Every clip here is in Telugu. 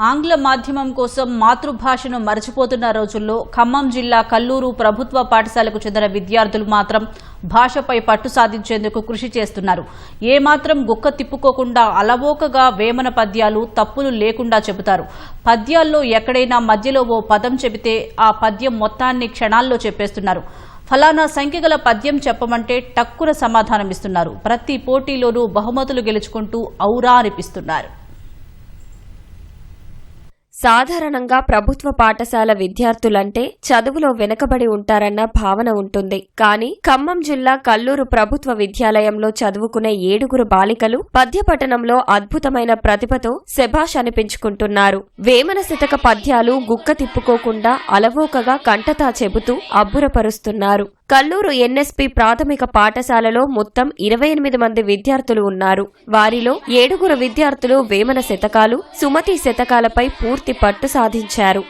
ఆంగ్ల మాధ్యమం కోసం మాతృభాషను మరచిపోతున్న రోజుల్లో ఖమ్మం జిల్లా కల్లూరు ప్రభుత్వ పాఠశాలకు చెందిన విద్యార్థులు మాత్రం భాషపై పట్టు సాధించేందుకు కృషి చేస్తున్నారు. ఏమాత్రం గుక్క తిప్పుకోకుండా అలవోకగా వేమన పద్యాలు తప్పులు లేకుండా చెబుతారు. పద్యాల్లో ఎక్కడైనా మధ్యలో ఓ పదం చెబితే ఆ పద్యం మొత్తాన్ని క్షణాల్లో చెప్పేస్తున్నారు. ఫలానా సంఖ్యగల పద్యం చెప్పమంటే టక్కున సమాధానమిస్తున్నారు. ప్రతి పోటీలోనూ బహుమతులు గెలుచుకుంటూ ఔరా అనిపిస్తున్నారు. సాధారణంగా ప్రభుత్వ పాఠశాల విద్యార్థులంటే చదువులో వెనుకబడి ఉంటారన్న భావన ఉంటుంది. కానీ ఖమ్మం జిల్లా కల్లూరు ప్రభుత్వ విద్యాలయంలో చదువుకునే ఏడుగురు బాలికలు పద్యపఠనంలో అద్భుతమైన ప్రతిభతో శభాష్ అనిపించుకుంటున్నారు. వేమన శతక పద్యాలు గుక్క తిప్పుకోకుండా అలవోకగా కంటతా చెబుతూ అబ్బురపరుస్తున్నారు. కల్లూరు ఎన్ఎస్పి ప్రాథమిక పాఠశాలలో మొత్తం ఇరవై ఎనిమిది మంది విద్యార్థులు ఉన్నారు. వారిలో ఏడుగురు విద్యార్థులు వేమన శతకాలు సుమతి శతకాలపై పూర్తి పట్టు సాధించారు.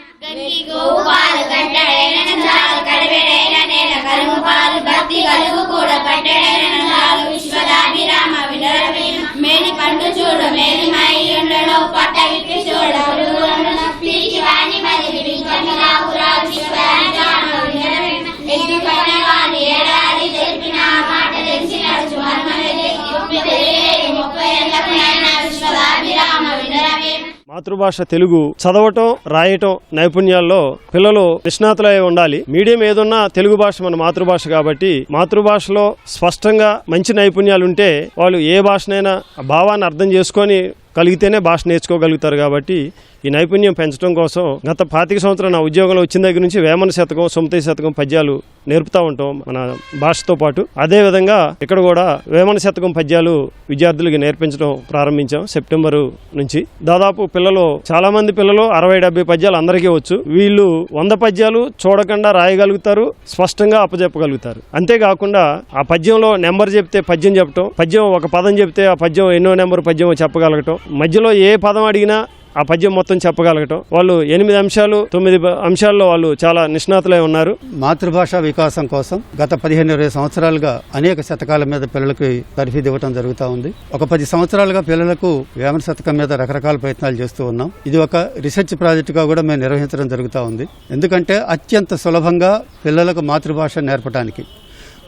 మాతృభాష తెలుగు చదవటం రాయటం నైపుణ్యాల్లో పిల్లలు నిష్ణాతులై ఉండాలి. మీడియం ఏదున్నా తెలుగు భాష మన మాతృభాష కాబట్టి మాతృభాషలో స్పష్టంగా మంచి నైపుణ్యాలు ఉంటే వాళ్ళు ఏ భాషనైనా భావాన్ని అర్థం చేసుకొని కలిగితేనే భాష నేర్చుకోగలుగుతారు కాబట్టి ఈ నైపుణ్యం పెంచడం కోసం గత పాతిక సంవత్సరం నా ఉద్యోగంలో వచ్చిన దగ్గర నుంచి వేమన శతకం సుమతి శతకం పద్యాలు నేర్పుతా ఉంటాం మన భాషతో పాటు. అదే విధంగా ఇక్కడ కూడా వేమన శతకం పద్యాలు విద్యార్థులకి నేర్పించడం ప్రారంభించాం సెప్టెంబరు నుంచి. దాదాపు పిల్లలు చాలా మంది పిల్లలు అరవై డెబ్బై పద్యాలు అందరికీ వచ్చు. వీళ్ళు వంద పద్యాలు చూడకుండా రాయగలుగుతారు స్పష్టంగా అప్పచెప్పగలుగుతారు అంతేకాకుండా ఆ పద్యంలో నెంబర్ చెప్తే పద్యం చెప్పటం పద్యం ఒక పదం చెప్తే ఆ పద్యం ఎన్నో నెంబర్ పద్యం చెప్పగలగటం మధ్యలో ఏ పదం అడిగినా ఆ పద్యం మొత్తం చెప్పగలగటం. వాళ్ళు ఎనిమిది అంశాలు తొమ్మిది అంశాల్లో వాళ్ళు చాలా నిష్ణాతులై ఉన్నారు. మాతృభాష వికాసం కోసం గత పదిహేను ఇరవై సంవత్సరాలుగా అనేక శతకాల మీద పిల్లలకి తర్ఫీదు ఇవ్వడం జరుగుతూ ఉంది. ఒక పది సంవత్సరాలుగా పిల్లలకు వేమన శతకం మీద రకరకాల ప్రయత్నాలు చేస్తూ ఉన్నాం. ఇది ఒక రీసెర్చ్ ప్రాజెక్టుగా కూడా మేము నిర్వహించడం జరుగుతూ ఉంది. ఎందుకంటే అత్యంత సులభంగా పిల్లలకు మాతృభాష నేర్పడానికి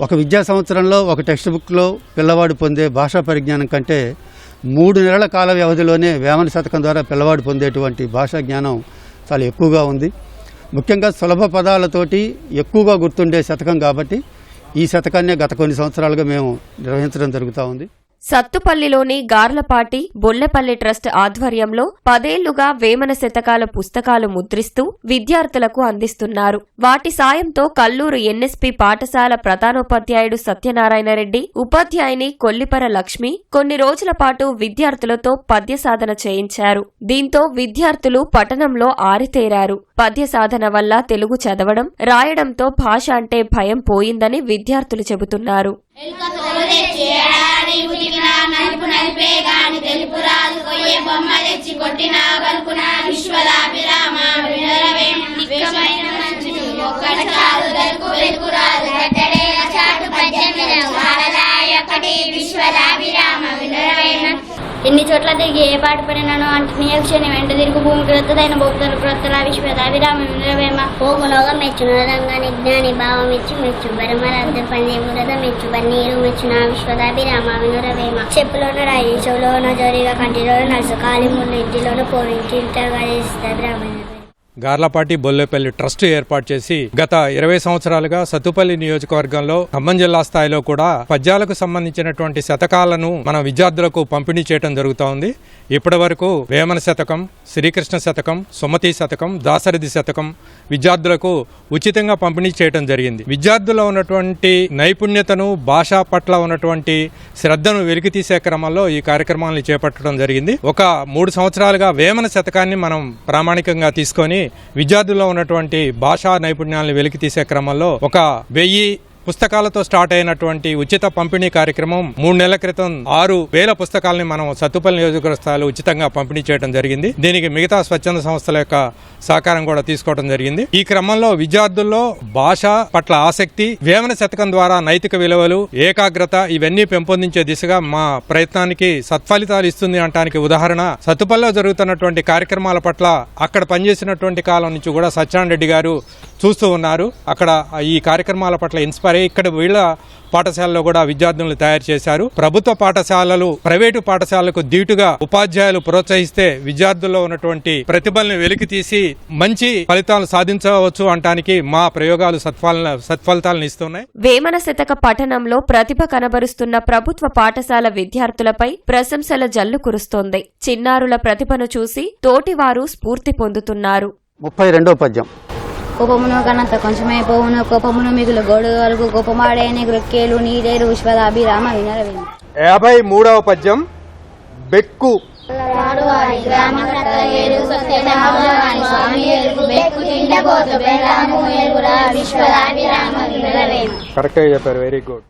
ఒక విద్యా సంవత్సరంలో ఒక టెక్స్ట్ బుక్లో పిల్లవాడు పొందే భాషా పరిజ్ఞానం కంటే మూడు నెలల కాల వ్యవధిలోనే వేమన శతకం ద్వారా పిల్లవాడు పొందేటువంటి భాషా జ్ఞానం చాలా ఎక్కువగా ఉంది. ముఖ్యంగా సులభ పదాలతోటి ఎక్కువగా గుర్తుండే శతకం కాబట్టి ఈ శతకాన్నే గత కొన్ని సంవత్సరాలుగా మేము నిర్వహించడం జరుగుతూ ఉంది. సత్తుపల్లిలోని గార్లపాటి బొల్లెపల్లి ట్రస్ట్ ఆధ్వర్యంలో పదేళ్ళుగా వేమన శతకాల పుస్తకాలు ముద్రిస్తూ విద్యార్థులకు అందిస్తున్నారు. వాటి సాయంతో కల్లూరు ఎన్ఎస్పి పాఠశాల ప్రధానోపాధ్యాయుడు సత్యనారాయణ రెడ్డి ఉపాధ్యాయుని కొల్లిపర లక్ష్మి కొన్ని రోజుల పాటు విద్యార్థులతో పద్య సాధన చేయించారు. దీంతో విద్యార్థులు పఠనంలో ఆరితేరారు. పద్య సాధన వల్ల తెలుగు చదవడం రాయడంతో భాష అంటే భయం పోయిందని విద్యార్థులు చెబుతున్నారు. ఎలుకతోలు తెచ్చి తెలుపు రాదు కొయ్యే బొమ్మ తెచ్చి కొట్టినా పలుకునా విశ్వదాభిరామ ఒక్కటి కాదు తెలుగు వెలుగు రాదు కట్టడే చాటు పద్యమిన వాడలాయొక్కటి విశ్వదాభిరామ వినరవేమ ఎన్ని చోట్ల తిరిగి ఏ పాట పడినానో అంటే నియక్షణ వెంట తిరుగు భూమి క్రొత్తదైన భక్తులు క్రొత్తల విశ్వదాభిరామ వినరవేమ పోగులోగా మెచ్చున రంగాన్ని జ్ఞాని భావం ఇచ్చి మెచ్చు బరమరద్ద పంది మురద మెచ్చు బన్నీరు మెచ్చు నా విశ్వదాభిరామ వినురవేమ చెప్పులోన రాయి చెవులోన జోరిగా కంటిలోన నడుసు కాలి ముళ్ళు ఇంటిలోన పోయి చేస్తుంది రామ గార్లపాటి బొల్లేపల్లి ట్రస్ట్ ఏర్పాటు చేసి గత ఇరవై సంవత్సరాలుగా సత్తుపల్లి నియోజకవర్గంలో ఖమ్మం జిల్లా స్థాయిలో కూడా పద్యాలకు సంబంధించినటువంటి శతకాలను మన విద్యార్థులకు పంపిణీ చేయడం జరుగుతూ ఉంది. ఇప్పటి వరకు వేమన శతకం శ్రీకృష్ణ శతకం సుమతి శతకం దాసరథి శతకం విద్యార్థులకు ఉచితంగా పంపిణీ చేయడం జరిగింది. విద్యార్థుల్లో ఉన్నటువంటి నైపుణ్యతను భాష పట్ల ఉన్నటువంటి శ్రద్ధను వెలికితీసే క్రమంలో ఈ కార్యక్రమాలను చేపట్టడం జరిగింది. ఒక మూడు సంవత్సరాలుగా వేమన శతకాన్ని మనం ప్రామాణికంగా తీసుకొని విద్యార్థుల్లో ఉన్నటువంటి భాషా నైపుణ్యాలను వెలికి తీసే క్రమంలో ఒక వెయ్యి పుస్తకాలతో స్టార్ట్ అయినటువంటి ఉచిత పంపిణీ కార్యక్రమం మూడు నెలల క్రితం ఆరు వేల పుస్తకాలని మనం సత్తుపల్లి నియోజకవర్గ ఉచితంగా పంపిణీ చేయడం జరిగింది. దీనికి మిగతా స్వచ్ఛంద సంస్థల యొక్క సహకారం కూడా తీసుకోవడం జరిగింది. ఈ క్రమంలో విద్యార్థుల్లో భాష పట్ల ఆసక్తి వేమన శతకం ద్వారా నైతిక విలువలు ఏకాగ్రత ఇవన్నీ పెంపొందించే దిశగా మా ప్రయత్నానికి సత్ఫలితాలు ఇస్తుంది అంటానికి ఉదాహరణ సత్తుపల్లిలో జరుగుతున్నటువంటి కార్యక్రమాల పట్ల అక్కడ పనిచేసినటువంటి కాలం నుంచి కూడా సత్యనారాయణ రెడ్డి గారు చూస్తూ ఉన్నారు. అక్కడ ఈ కార్యక్రమాల పట్ల ఇన్స్పైర్ అయ్యి ఇక్కడ వీళ్ళ పాఠశాలలో కూడా విద్యార్థులను తయారు చేశారు. ప్రభుత్వ పాఠశాలలు ప్రైవేటు పాఠశాలకు దీటుగా ఉపాధ్యాయులు ప్రోత్సహిస్తే విద్యార్థుల్లో ఉన్నటువంటి ప్రతిభల్ని వెలికి తీసి మంచి ఫలితాలు సాధించవచ్చు అంటానికి మా ప్రయోగాలు సత్ఫల సత్ఫలితాలను ఇస్తున్నాయి. వేమన శతక పఠనంలో ప్రతిభ కనబరుస్తున్న ప్రభుత్వ పాఠశాల విద్యార్థులపై ప్రశంసల జల్లు కురుస్తోంది. చిన్నారుల ప్రతిభను చూసి తోటివారు స్ఫూర్తి పొందుతున్నారు. ముప్పై రెండో పద్యం. కోపమును కనంత కొంచెమే పోవును. కోపమును మిగులు గోడు వరకు కోపమాడేని గృక్కేలు నీరేరు విశ్వదాభిరామ వినరవేమ యాభై మూడవ పద్యం బెక్కు. కరెక్ట్గా చెప్పారు వెరీ గుడ్